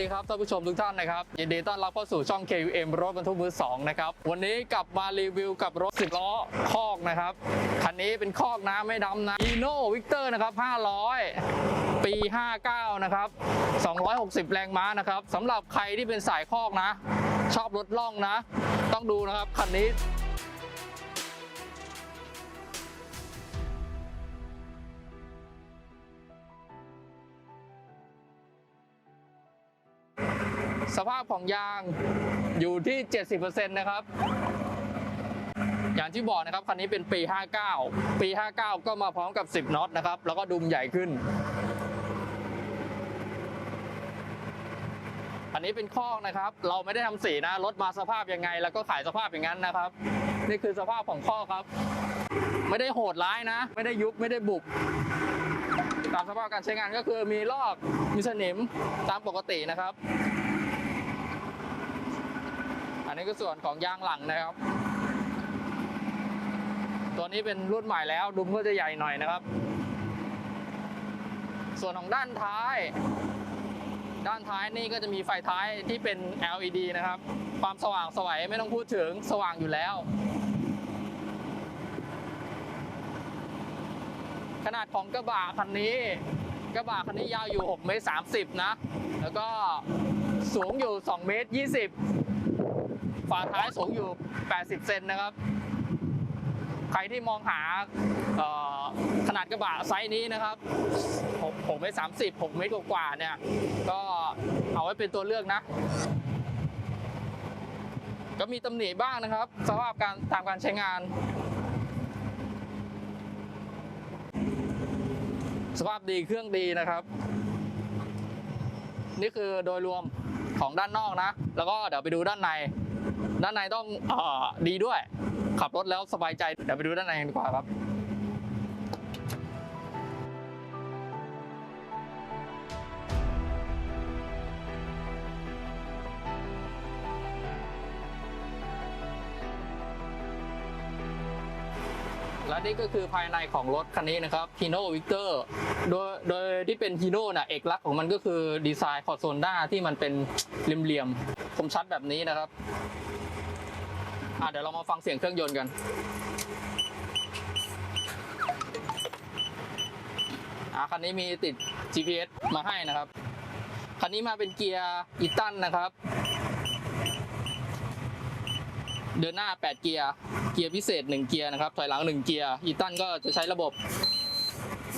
ดีครับท่านผู้ชมทุกท่านนะครับยินดีต้อนรับเข้าสู่ช่อง KUM รถบรรทุกมือ2นะครับวันนี้กลับมารีวิวกับรถ10ล้อคอกนะครับคันนี้เป็นคอกน้ำไม่ดำนะ Eno Victor นะครับ500 ปี 59 นะครับ 260 แรงม้านะครับสำหรับใครที่เป็นสายคอกนะ ชอบรถล่องนะ ต้องดูนะครับคันนี้ สภาพของยางอยู่ที่ 70%นะครับ อย่างที่บอกนะครับคันนี้เป็นปี 59 ปี 59 ก็มาพร้อมกับ 10 น็อตนะครับ แล้วก็ดุมใหญ่ขึ้น อันนี้เป็นคอกนะครับ เราไม่ได้ทำสีนะ รถมาสภาพยังไง แล้วก็ขายสภาพอย่างนั้นนะครับ นี่คือสภาพของคอกครับ ไม่ได้โหดร้ายนะ ไม่ได้ยุบ ไม่ได้บุบตามสภาพการใช้งานก็คือมีลอกมีสนิมตามปกตินะครับ อันนี้ก็ส่วนของยางหลังนะครับ ตัวนี้เป็นรุ่นใหม่แล้วดุมก็จะใหญ่หน่อยนะครับ ส่วนของด้านท้าย ด้านท้ายนี่ก็จะมีไฟท้ายที่เป็น LED นะครับ ความสว่างสวัยไม่ต้องพูดถึงสว่างอยู่แล้ว ขนาดของกระบะคันนี้กระบะคันนี้ยาวอยู่6เมตร30 นะ แล้วก็สูงอยู่2เมตร20 ฝาท้ายสูงอยู่ 80 เซนนะครับ ใครที่มองหาขนาดกระบะไซส์นี้นะครับ6 6เมตร30 6เมตรกว่าๆเนี่ย ก็เอาไว้เป็นตัวเลือกนะ ก็มีตำหนิบ้างนะครับสภาพการตามการใช้งานสภาพดีเครื่องดีนะครับ นี่คือโดยรวมของด้านนอกนะ แล้วก็เดี๋ยวไปดูด้านใน ด้านในต้องอดีด้วย ขับรถแล้วสบายใจ เดี๋ยวไปดูด้านในกันดีกว่าครับและนี่ก็คือภายในของรถคันนี้นะครับ Hino Victor โดยโดยที่เป็น Hino น่ะเอกลักษณ์ของมันก็คือดีไซน์คอโซนด้าที่มันเป็นเหลี่ยม คมชัดแบบนี้นะครับอะเดี๋ยวเรามาฟังเสียงเครื่องยนต์กันอะคันนี้มีติด GPS มาให้นะครับ คันนี้มาเป็นเกียร์อีตันนะครับ เดินหน้า 8 เกียร์ เกียร์พิเศษ 1 เกียร์นะครับ ถอยหลัง 1 เกียร์ อีตันก็จะใช้ระบบ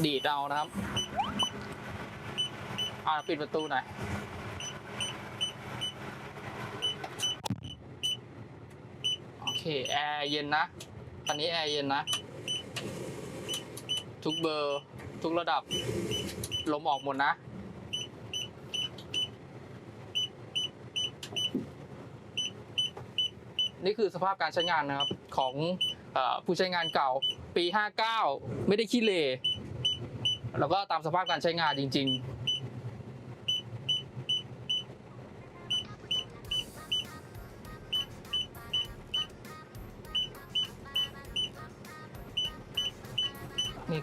ดีดเอานะครับ อ่าปิดประตูหน่อย โอ เคแอร์เย็นนะคันนี้แอร์เย็นนะ ทุกเบอร์ ทุกระดับ ลมออกหมดนะ นี่คือสภาพการใช้งานนะครับ ของอผู้ใช้งานเก่าปี 59 ไม่ได้ขี้เลแล้วก็ตามสภาพการใช้งานจริง ๆ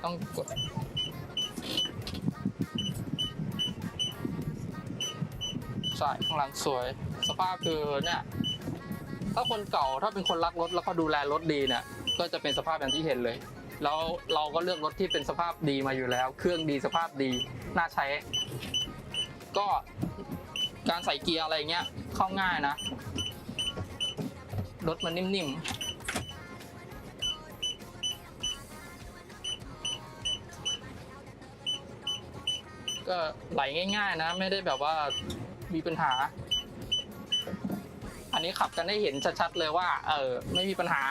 ต้องกดใช่ข้างหลังสวย สภาพคือเนี่ยถ้าคนเก่าถ้าเป็นคนรักรถแล้วก็ดูแลรถดีเนี่ยก็จะเป็นสภาพอย่างที่เห็นเลย แล้วเราก็เลือกรถที่เป็นสภาพดีมาอยู่แล้ว เครื่องดีสภาพดีน่าใช้ ก็การใส่เกียร์อะไรเงี้ยเข้าง่ายนะรถมันนิ่มๆ ก็ไหลง่าย ๆ นะ ไม่ได้แบบว่ามีปัญหา อันนี้ขับกันได้เห็นชัดๆเลยว่า เออไม่มีปัญหา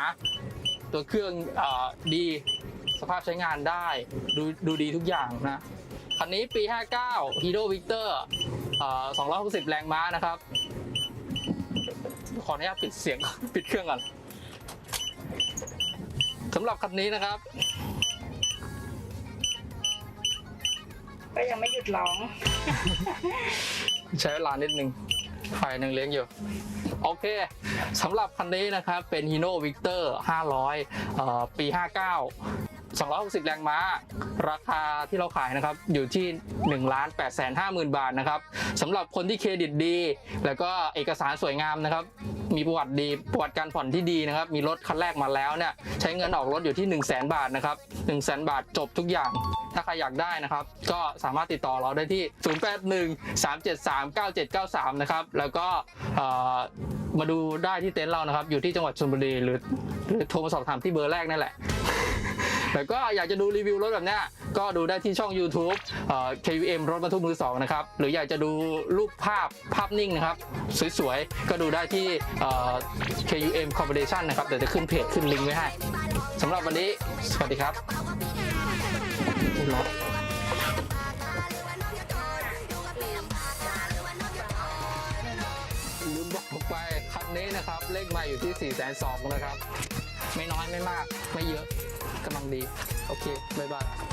ตัวเครื่องเออดีสภาพใช้งานได้ดูดูดีทุกอย่างนะคันนี้ปี 59 Hero Victor เอ่อ260 แรงม้านะครับ ขออนุญาตปิดเสียง ปิดเครื่องก่อนสำหรับคันนี้นะครับ ก็ยังไม่หยุดร้อง ใช้เวลานิดนึงไฟหนึ่งเลี้ยงอยู่ โอเคสำหรับคันนี้นะครับ เป็น Hino Victor 500 ปี 59 260 แรงม้า ราคาที่เราขายนะครับ อยู่ที่1ล้าน8 5 0 0 0 0 บาทนะครับสำหรับคนที่เครดิตดี แล้วก็เอกสารสวยงามนะครับ มีประวัติดีประวัติการผ่อนที่ดีนะครับ มีรถคันแรกมาแล้วเนี่ยใช้เงินออกรถอยู่ที่ 1 0 0 0 0 0บาทนะครับ1 0 0 0 0 0 บาทจบทุกอย่าง ถ้าใครอยากได้นะครับ ก็สามารถติดต่อเราได้ที่ 0813739793 นะครับ แล้วก็เอ่อมาดูได้ที่เต็นท์เรานะครับ อยู่ที่จังหวัดชลบุรีหรือหรือโทรมาสอบถามที่เบอร์แรกนั่นแหละ แล้วก็อยากจะดูรีวิวรถแบบเนี้ยก็ดูได้ที่ช่อง YouTube เอ่อ KVM รถบรรทุกมือสองนะครับ หรืออยากจะดูรูปภาพภาพนิ่งนะครับ สวยๆ ก็ดูได้ที่เอ่อ KUM Corporation นะครับเดี๋ยวจะขึ้นเพจขึ้นลิงก์ไว้ให้สำหรับวันนี้ สวัสดีครับรถลืมบอกไปคันนี้นะครับ เลขมาอยู่ที่ 4 2 0 0 0นะครับ ไม่น้อยไม่มาก ไม่เยอะ กำลังดี โอเค บ๊ายบาย